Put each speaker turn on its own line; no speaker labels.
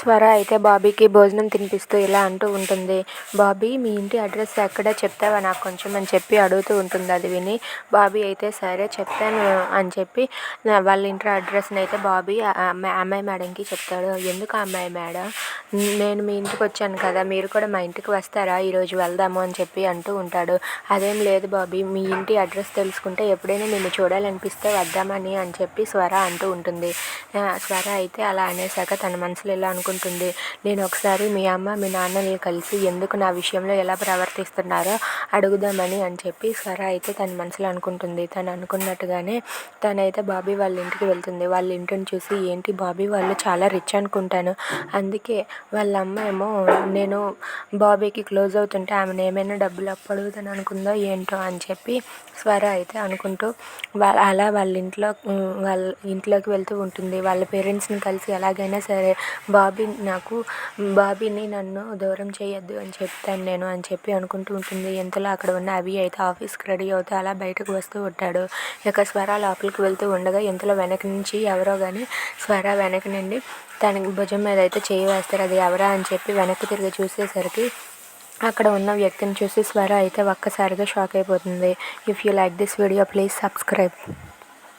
స్వర అయితే బాబీకి భోజనం తినిపిస్తూ ఇలా అంటూ ఉంటుంది. బాబీ మీ ఇంటి అడ్రస్ ఎక్కడ చెప్తావా? నాకు కొంచెం అని చెప్పి అడుగుతూ ఉంటుంది. అది విని బాబీ అయితే సరే చెప్తాను అని చెప్పి వాళ్ళ ఇంటి అడ్రస్ని అయితే బాబీ అమ్మాయి అమ్మాయి మేడంకి చెప్తాడు. ఎందుకు ఆ అమ్మాయి మేడం? నేను మీ ఇంటికి వచ్చాను కదా మీరు కూడా మా ఇంటికి వస్తారా? ఈరోజు వెళ్దాము అని చెప్పి అంటూ ఉంటాడు. అదేం లేదు బాబీ మీ ఇంటి అడ్రస్ తెలుసుకుంటే ఎప్పుడైనా నిన్ను చూడాలనిపిస్తే వద్దామని అని చెప్పి స్వర అంటూ ఉంటుంది. స్వర అయితే అలా అనేశాక తన మనసులో ఇలా అనుకుంటుంది. నేను ఒకసారి మీ అమ్మ మీ నాన్నని కలిసి ఎందుకు నా విషయంలో ఎలా ప్రవర్తిస్తున్నారో అడుగుదామని అని చెప్పి స్వర అయితే తన మనసులో అనుకుంటుంది. తను అనుకున్నట్టుగానే తనైతే బాబీ వాళ్ళ ఇంటికి వెళ్తుంది. వాళ్ళ ఇంటిని చూసి ఏంటి బాబీ వాళ్ళు చాలా రిచ్ అనుకుంటాను. అందుకే వాళ్ళ అమ్మ ఏమో నేను బాబీకి క్లోజ్ అవుతుంటే ఆమెను ఏమైనా డబ్బులు అప్పు అడుగుతాను అనుకుందో ఏంటో అని చెప్పి స్వర అయితే అనుకుంటూ వాళ్ళ అలా వాళ్ళ ఇంట్లో వాళ్ళ ఇంట్లోకి వెళ్తూ ఉంటుంది. వాళ్ళ పేరెంట్స్ని కలిసి ఎలాగైనా సరే బాబీ నాకు బాబీని నన్ను దూరం చేయొద్దు అని చెప్తాను నేను అని చెప్పి అనుకుంటూ ఉంటుంది. ఇంతలో అక్కడ ఉన్న అవి అయితే ఆఫీస్కి రెడీ అవుతూ అలా బయటకు వస్తూ ఉంటాడు. ఇక స్వర లోపలికి వెళ్తూ ఉండగా ఇంతలో వెనక నుంచి ఎవరో కానీ స్వర వెనక నుండి తనకి భుజం మీద అయితే చేయి వేస్తారు. అది ఎవరా అని చెప్పి వెనక్కి తిరిగి చూసేసరికి అక్కడ ఉన్న వ్యక్తిని చూసి స్వర అయితే ఒక్కసారిగా షాక్ అయిపోతుంది. If you like this video please subscribe